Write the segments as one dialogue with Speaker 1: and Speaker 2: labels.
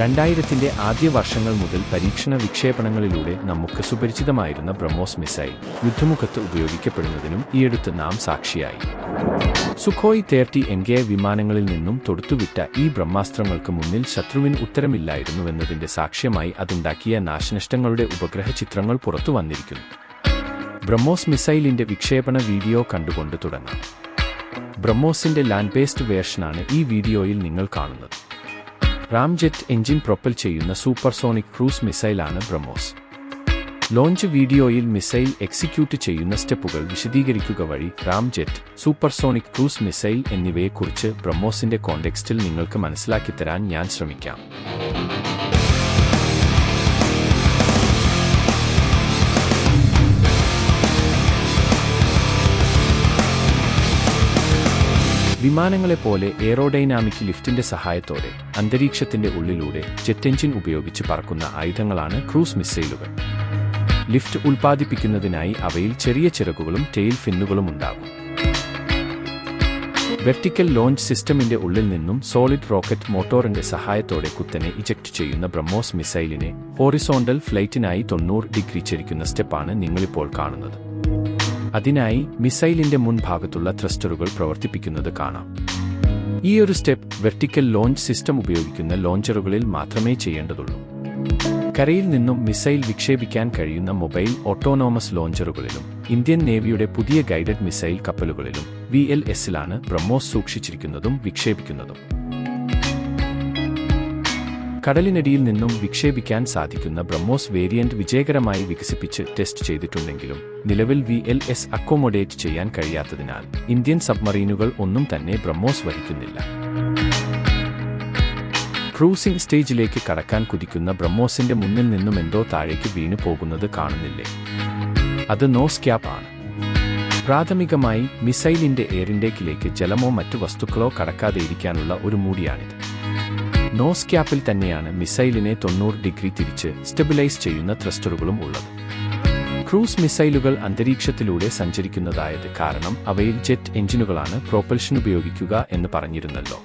Speaker 1: രണ്ടായിരത്തിന്റെ ആദ്യ വർഷങ്ങൾ മുതൽ പരീക്ഷണ വിക്ഷേപണങ്ങളിലൂടെ നമുക്ക് സുപരിചിതമായിരുന്ന ബ്രഹ്മോസ് മിസൈൽ യുദ്ധമുഖത്ത് ഉപയോഗിക്കപ്പെടുന്നതിനും ഈയടുത്ത് നാം സാക്ഷിയായി. സുഖോയ് തേർട്ടി എൻകെ വിമാനങ്ങളിൽ നിന്നും തൊടുത്തുവിട്ട ഈ ബ്രഹ്മാസ്ത്രങ്ങൾക്ക് മുന്നിൽ ശത്രുവിന് ഉത്തരമില്ലായിരുന്നുവെന്നതിന്റെ സാക്ഷ്യമായി അതുണ്ടാക്കിയ നാശനഷ്ടങ്ങളുടെ ഉപഗ്രഹ ചിത്രങ്ങൾ പുറത്തു വന്നിരിക്കുന്നു. ബ്രഹ്മോസ് മിസൈലിന്റെ വിക്ഷേപണ വീഡിയോ കണ്ടുകൊണ്ട് തുടങ്ങാം. ബ്രഹ്മോസിന്റെ ലാൻഡ് ബേസ്ഡ് വേർഷനാണ് ഈ വീഡിയോയിൽ നിങ്ങൾ കാണുന്നത്. റാംജെറ്റ് എഞ്ചിൻ പ്രൊപ്പൽ ചെയ്യുന്ന സൂപ്പർസോണിക് ക്രൂസ് മിസൈലാണ് ബ്രഹ്മോസ് ലോഞ്ച് വീഡിയോയിൽ മിസൈൽ എക്സിക്യൂട്ട് ചെയ്യുന്ന സ്റ്റെപ്പുകൾ വിശദീകരിക്കുക വഴി റാംജെറ്റ് സൂപ്പർസോണിക് ക്രൂസ് മിസൈൽ എന്നിവയെക്കുറിച്ച് ബ്രഹ്മോസിന്റെ കോണ്ടെക്സ്റ്റിൽ നിങ്ങൾക്ക് മനസ്സിലാക്കിത്തരാൻ ഞാൻ ശ്രമിക്കാം. വിമാനങ്ങളെപ്പോലെ എയറോഡൈനാമിക് ലിഫ്റ്റിന്റെ സഹായത്തോടെ അന്തരീക്ഷത്തിന്റെ ഉള്ളിലൂടെ ജെറ്റ് എഞ്ചിൻ ഉപയോഗിച്ച് പറക്കുന്ന ആയുധങ്ങളാണ് ക്രൂസ് മിസൈലുകൾ ലിഫ്റ്റ് ഉൽപ്പാദിപ്പിക്കുന്നതിനായി അവയിൽ ചെറിയ ചിറകുകളും ടെയിൽ ഫിന്നുകളും ഉണ്ടാകും. വെർട്ടിക്കൽ ലോഞ്ച് സിസ്റ്റമിന്റെ ഉള്ളിൽ നിന്നും സോളിഡ് റോക്കറ്റ് മോട്ടോറിന്റെ സഹായത്തോടെ കുത്തനെ ഇജക്ട് ചെയ്യുന്ന ബ്രഹ്മോസ് മിസൈലിനെ ഹോറിസോണ്ടൽ ഫ്ലൈറ്റിനായി തൊണ്ണൂറ് ഡിഗ്രി ചരിക്കുന്ന സ്റ്റെപ്പാണ് നിങ്ങളിപ്പോൾ കാണുന്നത്. അതിനായി മിസൈലിന്റെ മുൻഭാഗത്തുള്ള ത്രസ്റ്ററുകൾ പ്രവർത്തിപ്പിക്കുന്നത് കാണാം. ഈ ഒരു സ്റ്റെപ്പ് വെർട്ടിക്കൽ ലോഞ്ച് സിസ്റ്റം ഉപയോഗിക്കുന്ന ലോഞ്ചറുകളിൽ മാത്രമേ ചെയ്യേണ്ടതുള്ളൂ. കരയിൽ നിന്നും മിസൈൽ വിക്ഷേപിക്കാൻ കഴിയുന്ന മൊബൈൽ ഓട്ടോണോമസ് ലോഞ്ചറുകളിലും ഇന്ത്യൻ നേവിയുടെ പുതിയ ഗൈഡഡ് മിസൈൽ കപ്പലുകളിലും വി എൽ എസിലാണ് ബ്രഹ്മോസ് സൂക്ഷിച്ചിരിക്കുന്നതും വിക്ഷേപിക്കുന്നതും. കടലിനടിയിൽ നിന്നും വിക്ഷേപിക്കാൻ സാധിക്കുന്ന ബ്രഹ്മോസ് വേരിയന്റ് വിജയകരമായി വികസിപ്പിച്ച് ടെസ്റ്റ് ചെയ്തിട്ടുണ്ടെങ്കിലും നിലവിൽ വി എൽ എസ് അക്കോമഡേറ്റ് ചെയ്യാൻ കഴിയാത്തതിനാൽ ഇന്ത്യൻ സബ്മറീനുകൾ ഒന്നും തന്നെ ബ്രഹ്മോസ് വഹിക്കുന്നില്ല. ക്രൂസിംഗ് സ്റ്റേജിലേക്ക് കടക്കാൻ കുതിക്കുന്ന ബ്രഹ്മോസിന്റെ മുന്നിൽ നിന്നും എന്തോ താഴേക്ക് വീണു പോകുന്നത് കാണുന്നില്ലേ? അത് നോസ് ക്യാപ്പ് ആണ്. പ്രാഥമികമായി മിസൈലിന്റെ എയറിൻഡേക്കിലേക്ക് ജലമോ മറ്റു വസ്തുക്കളോ കടക്കാതെയിരിക്കാനുള്ള ഒരു മൂടിയാണിത്. നോസ് ക്യാപ്പിൽ തന്നെയാണ് മിസൈലിനെ തൊണ്ണൂറ് ഡിഗ്രി തിരിച്ച് സ്റ്റെബിലൈസ് ചെയ്യുന്ന ത്രസ്റ്ററുകളും ഉള്ളത്. ക്രൂസ് മിസൈലുകൾ അന്തരീക്ഷത്തിലൂടെ സഞ്ചരിക്കുന്നതായത് കാരണം അവയിൽ ജെറ്റ് എഞ്ചിനുകളാണ് പ്രൊപ്പൽഷൻ ഉപയോഗിക്കുക എന്ന് പറഞ്ഞിരുന്നല്ലോ.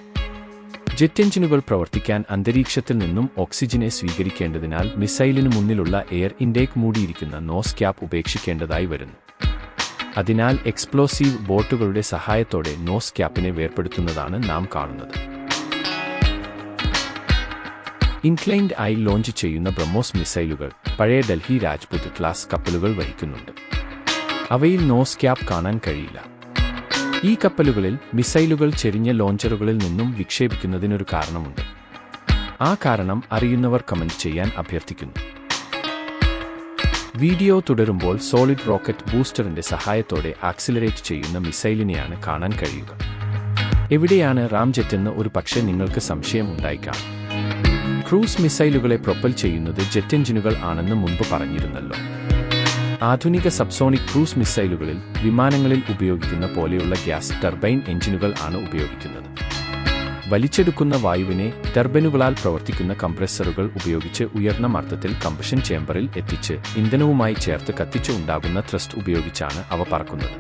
Speaker 1: ജെറ്റ് എഞ്ചിനുകൾ പ്രവർത്തിക്കാൻ അന്തരീക്ഷത്തിൽ നിന്നും ഓക്സിജനെ സ്വീകരിക്കേണ്ടതിനാൽ മിസൈലിന് മുന്നിലുള്ള എയർ ഇൻടേക്ക് മൂടിയിരിക്കുന്ന നോസ് ക്യാപ്പ് ഉപേക്ഷിക്കേണ്ടതായി വരുന്നു. അതിനാൽ എക്സ്പ്ലോസീവ് ബോട്ടുകളുടെ സഹായത്തോടെ നോസ് ക്യാപ്പിനെ വേർപെടുത്തുന്നതാണ് നാം കാണുന്നത്. ഇൻക്ലൈൻഡ് ആയി ലോഞ്ച് ചെയ്യുന്ന ബ്രഹ്മോസ് മിസൈലുകൾ പഴയ ഡൽഹി രാജ്പുത് ക്ലാസ് കപ്പലുകൾ വഹിക്കുന്നുണ്ട്. അവയിൽ നോസ് ക്യാപ് കാണാൻ കഴിയില്ല. ഈ കപ്പലുകളിൽ മിസൈലുകൾ ചെരിഞ്ഞ ലോഞ്ചറുകളിൽ നിന്നും വിക്ഷേപിക്കുന്നതിനൊരു കാരണമുണ്ട്. ആ കാരണം അറിയുന്നവർ കമന്റ് ചെയ്യാൻ അഭ്യർത്ഥിക്കുന്നു. വീഡിയോ തുടരുമ്പോൾ സോളിഡ് റോക്കറ്റ് ബൂസ്റ്ററിന്റെ സഹായത്തോടെ ആക്സിലറേറ്റ് ചെയ്യുന്ന മിസൈലിനെയാണ് കാണാൻ കഴിയുക. എവിടെയാണ് റാംജെറ്റ് എന്ന് ഒരു പക്ഷേ നിങ്ങൾക്ക് സംശയം ക്രൂസ് മിസൈലുകളെ പ്രൊപ്പൽ ചെയ്യുന്നത് ജെറ്റ് എഞ്ചിനുകൾ ആണെന്ന് മുൻപ് പറഞ്ഞിരുന്നല്ലോ. ആധുനിക സബ്സോണിക് ക്രൂസ് മിസൈലുകളിൽ വിമാനങ്ങളിൽ ഉപയോഗിക്കുന്ന പോലെയുള്ള ഗ്യാസ് ടർബൈൻ എഞ്ചിനുകൾ ആണ് ഉപയോഗിക്കുന്നത്. വലിച്ചെടുക്കുന്ന വായുവിനെ ടർബൈനുകളാൽ പ്രവർത്തിക്കുന്ന കംപ്രസറുകൾ ഉപയോഗിച്ച് ഉയർന്ന മർദ്ദത്തിൽ കമ്പഷൻ ചേംബറിൽ എത്തിച്ച് ഇന്ധനവുമായി ചേർത്ത് കത്തിച്ച് ഉണ്ടാകുന്ന ത്രസ്റ്റ് ഉപയോഗിച്ചാണ് അവ പറക്കുന്നത്.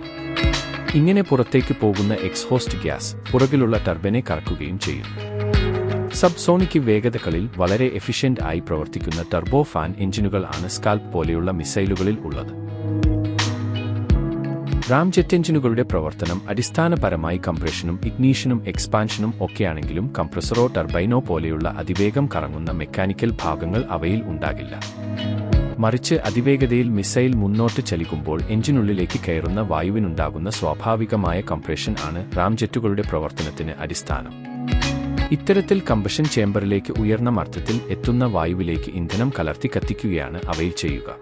Speaker 1: ഇങ്ങനെ പുറത്തേക്ക് പോകുന്ന എക്സ്ഹോസ്റ്റ് ഗ്യാസ് പുറകിലുള്ള ടർബൈനെ കറക്കുകയും ചെയ്യും സബ്സോണിക് വേഗതകളിൽ വളരെ എഫിഷ്യന്റ് ആയി പ്രവർത്തിക്കുന്ന ടർബോ ഫാൻ എഞ്ചിനുകൾ ആണ് സ്കാൽപ് പോലെയുള്ള മിസൈലുകളിൽ ഉള്ളത്. റാംജെറ്റ് എഞ്ചിനുകളുടെ പ്രവർത്തനം അടിസ്ഥാനപരമായി കംപ്രഷനും ഇഗ്നീഷനും എക്സ്പാൻഷനും ഒക്കെയാണെങ്കിലും കംപ്രസറോ ടർബൈനോ പോലെയുള്ള അതിവേഗം കറങ്ങുന്ന മെക്കാനിക്കൽ ഭാഗങ്ങൾ അവയിൽ ഉണ്ടാകില്ല. മറിച്ച് അതിവേഗതയിൽ മിസൈൽ മുന്നോട്ട് ചലിക്കുമ്പോൾ എഞ്ചിനുള്ളിലേക്ക് കയറുന്ന വായുവിനുണ്ടാകുന്ന സ്വാഭാവികമായ കംപ്രഷൻ ആണ് റാംജെറ്റുകളുടെ പ്രവർത്തനത്തിന് അടിസ്ഥാനം. ഇത്തരത്തിൽ കമ്പഷൻ ചേംബറിലേക്ക് ഉയർന്ന മർദ്ദത്തിൽ എത്തുന്ന വായുവിലേക്ക് ഇന്ധനം കലർത്തി കത്തിക്കുകയാണ് അവയിൽ ചെയ്യുക.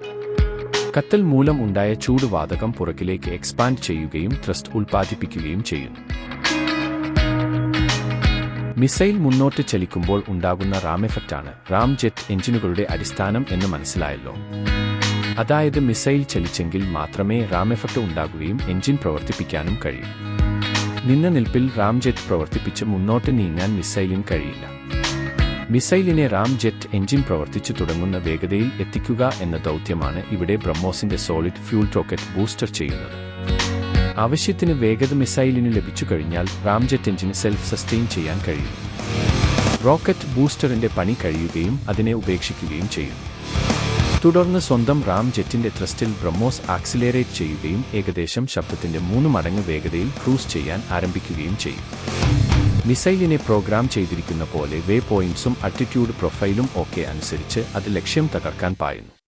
Speaker 1: കത്തൽ മൂലം ഉണ്ടായ ചൂടുവാതകം പുറകിലേക്ക് എക്സ്പാൻഡ് ചെയ്യുകയും ത്രസ്റ്റ് ഉൽപ്പാദിപ്പിക്കുകയും ചെയ്യുന്നു. മിസൈൽ മുന്നോട്ട് ചലിക്കുമ്പോൾ ഉണ്ടാകുന്ന റാം എഫക്റ്റാണ് റാം ജെറ്റ് എഞ്ചിനുകളുടെ അടിസ്ഥാനം എന്ന് മനസ്സിലായല്ലോ. അതായത് മിസൈൽ ചലിച്ചെങ്കിൽ മാത്രമേ റാം എഫക്റ്റ് ഉണ്ടാകുകയും എഞ്ചിൻ പ്രവർത്തിപ്പിക്കാനും കഴിയൂ. നിന്ന നിൽപ്പിൽ റാം ജെറ്റ് പ്രവർത്തിപ്പിച്ച് മുന്നോട്ട് നീങ്ങാൻ മിസൈലിന് കഴിയില്ല. മിസൈലിനെ റാം ജെറ്റ് എഞ്ചിൻ പ്രവർത്തിച്ചു തുടങ്ങുന്ന വേഗതയിൽ എത്തിക്കുക എന്ന ദൗത്യമാണ് ഇവിടെ ബ്രഹ്മോസിന്റെ സോളിഡ് ഫ്യൂൾ റോക്കറ്റ് ബൂസ്റ്റർ ചെയ്യുന്നത്. ആവശ്യത്തിന് വേഗത മിസൈലിന് ലഭിച്ചു കഴിഞ്ഞാൽ റാം ജെറ്റ് എഞ്ചിന് സെൽഫ് സസ്റ്റെയിൻ ചെയ്യാൻ കഴിയും. റോക്കറ്റ് ബൂസ്റ്ററിന്റെ പണി കഴിയുകയും അതിനെ ഉപേക്ഷിക്കുകയും ചെയ്യുന്നു. തുടർന്ന് സ്വന്തം റാം ജെറ്റിന്റെ ത്രസ്റ്റിൽ ബ്രഹ്മോസ് ആക്സിലേറേറ്റ് ചെയ്യുകയും ഏകദേശം ശബ്ദത്തിന്റെ മൂന്ന് മടങ്ങ് വേഗതയിൽ ക്രൂസ് ചെയ്യാൻ ആരംഭിക്കുകയും ചെയ്യും. മിസൈലിനെ പ്രോഗ്രാം ചെയ്തിരിക്കുന്ന പോലെ വേ പോയിന്റ്സും അറ്റിറ്റ്യൂഡ് പ്രൊഫൈലും ഒക്കെ അനുസരിച്ച് അത് ലക്ഷ്യം തകർക്കാൻ പായുന്നു.